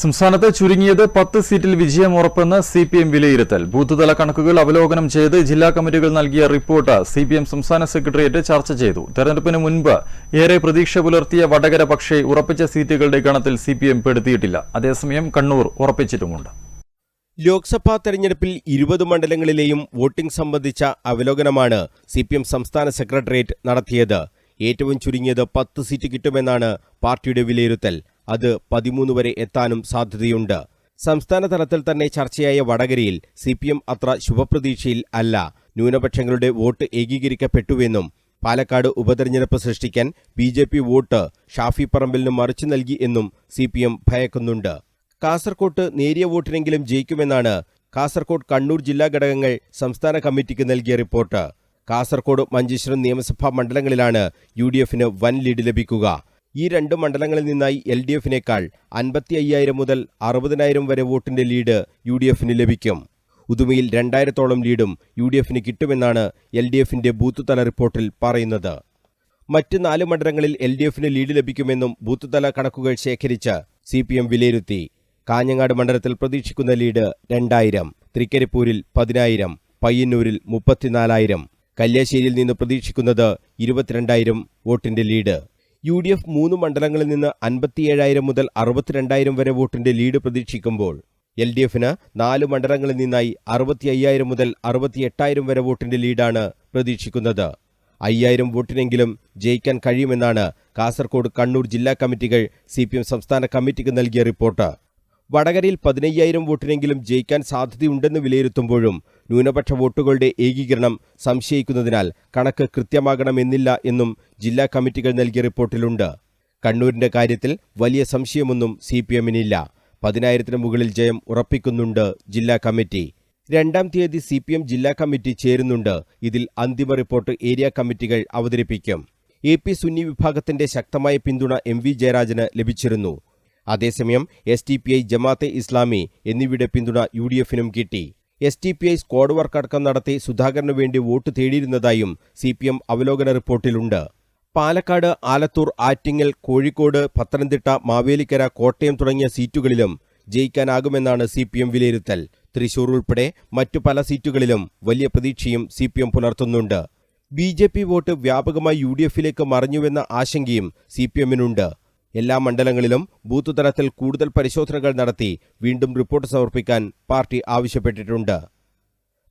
സംസ്ഥാനത്ത് ചുരുങ്ങിയത് പത്ത് സീറ്റിൽ വിജയം ഉറപ്പെന്ന് സി പി എം വിലയിരുത്തൽ. ബൂത്തുതല കണക്കുകൾ അവലോകനം ചെയ്ത് ജില്ലാ കമ്മിറ്റികൾ നൽകിയ റിപ്പോർട്ട് സി പി എം സംസ്ഥാന സെക്രട്ടേറിയറ്റ് ചർച്ച ചെയ്തു. തെരഞ്ഞെടുപ്പിന് മുൻപ് ഏറെ പ്രതീക്ഷ പുലർത്തിയ വടകര പക്ഷേ ഉറപ്പിച്ച സീറ്റുകളുടെ ഗണത്തിൽ സി പി എം പെടുത്തിയിട്ടില്ല. അതേസമയം കണ്ണൂർ ഉറപ്പിച്ചിട്ടുമുണ്ട്. ലോക്സഭാ തെരഞ്ഞെടുപ്പിൽ ഇരുപത് മണ്ഡലങ്ങളിലെയും വോട്ടിംഗ് സംബന്ധിച്ച അവലോകനമാണ് സി പി എം സംസ്ഥാന സെക്രട്ടേറിയറ്റ് നടത്തിയത്. ഏറ്റവും ചുരുങ്ങിയത് പത്ത് സീറ്റ് കിട്ടുമെന്നാണ് പാർട്ടിയുടെ വിലയിരുത്തൽ. അത് പതിമൂന്ന് വരെ എത്താനും സാധ്യതയുണ്ട്. സംസ്ഥാന തലത്തിൽ തന്നെ ചർച്ചയായ വടകരയിൽ സി പി എം അത്ര ശുഭപ്രതീക്ഷയിൽ അല്ല. ന്യൂനപക്ഷങ്ങളുടെ വോട്ട് ഏകീകരിക്കപ്പെട്ടുവെന്നും പാലക്കാട് ഉപതെരഞ്ഞെടുപ്പ് സൃഷ്ടിക്കാൻ B J P vote Shafi പറമ്പലിന് മറിച്ചു നൽകി എന്നും സി പി എം ഭയക്കുന്നുണ്ട്. കാസർകോട്ട് നേരിയ വോട്ടിനെങ്കിലും ജയിക്കുമെന്നാണ് കാസർകോട് കണ്ണൂർ ജില്ലാ ഘടകങ്ങൾ സംസ്ഥാന കമ്മിറ്റിക്ക് നൽകിയ റിപ്പോർട്ട്. കാസർകോട് മഞ്ചേശ്വരം നിയമസഭാ മണ്ഡലങ്ങളിലാണ് യു വൻ ലീഡ് ലഭിക്കുക. ഈ രണ്ട് മണ്ഡലങ്ങളിൽ നിന്നായി എൽ ഡി എഫിനേക്കാൾ അൻപത്തി അയ്യായിരം മുതൽ അറുപതിനായിരം വരെ വോട്ടിന്റെ ലീഡ് യു ഡി എഫിന് ലഭിക്കും. ഉദുമയിൽ രണ്ടായിരത്തോളം ലീഡും യു ഡി എഫിന് കിട്ടുമെന്നാണ് എൽ ഡി എഫിന്റെ ബൂത്ത് തല റിപ്പോർട്ടിൽ പറയുന്നത്. മറ്റ് നാല് മണ്ഡലങ്ങളിൽ എൽ ഡി എഫിന് ലീഡ് ലഭിക്കുമെന്നും ബൂത്ത് തല കണക്കുകൾ ശേഖരിച്ച് സി പി എം വിലയിരുത്തി. കാഞ്ഞങ്ങാട് മണ്ഡലത്തിൽ പ്രതീക്ഷിക്കുന്ന ലീഡ് രണ്ടായിരം തൃക്കരിപ്പൂരിൽ പതിനായിരം പയ്യന്നൂരിൽ മുപ്പത്തിനാലായിരം കല്യാശ്ശേരിയിൽ നിന്ന് പ്രതീക്ഷിക്കുന്നത് ഇരുപത്തിരണ്ടായിരം വോട്ടിന്റെ ലീഡ്. യു ഡി എഫ് മൂന്ന് മണ്ഡലങ്ങളിൽ നിന്ന് അൻപത്തിയേഴായിരം മുതൽ അറുപത്തിരണ്ടായിരം വരെ വോട്ടിന്റെ ലീഡ് പ്രതീക്ഷിക്കുമ്പോൾ എൽ ഡി എഫിന് നാല് മണ്ഡലങ്ങളിൽ നിന്നായി അറുപത്തി അയ്യായിരം മുതൽ അറുപത്തി എട്ടായിരം വരെ വോട്ടിന്റെ ലീഡാണ് പ്രതീക്ഷിക്കുന്നത്. അയ്യായിരം വോട്ടിനെങ്കിലും ജയിക്കാൻ കഴിയുമെന്നാണ് കാസർകോട് കണ്ണൂർ ജില്ലാ കമ്മിറ്റികൾ സി സംസ്ഥാന കമ്മിറ്റിക്ക് നൽകിയ റിപ്പോർട്ട്. വടകരയിൽ പതിനയ്യായിരം വോട്ടിനെങ്കിലും ജയിക്കാൻ സാധ്യതയുണ്ടെന്ന് വിലയിരുത്തുമ്പോഴും ന്യൂനപക്ഷ വോട്ടുകളുടെ ഏകീകരണം സംശയിക്കുന്നതിനാൽ കണക്ക് കൃത്യമാകണമെന്നില്ല എന്നും ജില്ലാ കമ്മിറ്റികൾ നൽകിയ റിപ്പോർട്ടിലുണ്ട്. കണ്ണൂരിന്റെ കാര്യത്തിൽ വലിയ സംശയമൊന്നും സി പി എമ്മിനില്ല പതിനായിരത്തിന് മുകളിൽ ജയം ഉറപ്പിക്കുന്നുണ്ട് ജില്ലാ കമ്മിറ്റി. രണ്ടാം തീയതി സി പി എം ജില്ലാ കമ്മിറ്റി ചേരുന്നുണ്ട്. ഇതിൽ അന്തിമ റിപ്പോർട്ട് ഏരിയ കമ്മിറ്റികൾ അവതരിപ്പിക്കും. എ പി സുന്നി വിഭാഗത്തിന്റെ ശക്തമായ പിന്തുണ എം വി ജയരാജന് ലഭിച്ചിരുന്നു. അതേസമയം S T P I Jamaate Islami എന്നിവയുടെ പിന്തുണ യു ഡി എഫിനും കിട്ടി. S T P I squad work അടക്കം നടത്തി സുധാകരന് വേണ്ടി വോട്ട് തേടിയിരുന്നതായും സി പി എം അവലോകന റിപ്പോർട്ടിലുണ്ട്. പാലക്കാട് ആലത്തൂർ ആറ്റിങ്ങൽ കോഴിക്കോട് പത്തനംതിട്ട മാവേലിക്കര കോട്ടയം തുടങ്ങിയ സീറ്റുകളിലും ജയിക്കാനാകുമെന്നാണ് സി പി എം വിലയിരുത്തൽ. തൃശൂർ ഉൾപ്പെടെ മറ്റു പല സീറ്റുകളിലും വലിയ പ്രതീക്ഷയും സി പി എം പുലർത്തുന്നുണ്ട്. ബി ജെ പി വോട്ട് വ്യാപകമായി യു ഡി എഫിലേക്ക് മറിഞ്ഞുവെന്ന ആശങ്കയും സി പി എമ്മിനുണ്ട്. എല്ലാ മണ്ഡലങ്ങളിലും ബൂത്ത് തലത്തിൽ കൂടുതൽ പരിശോധനകൾ നടത്തി വീണ്ടും റിപ്പോർട്ട് സമർപ്പിക്കാൻ പാർട്ടി ആവശ്യപ്പെട്ടിട്ടുണ്ട്.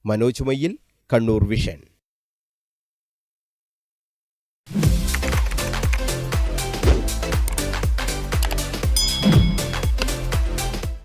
മനോജ് മയ്യിൽ കണ്ണൂർ വിഷൻ.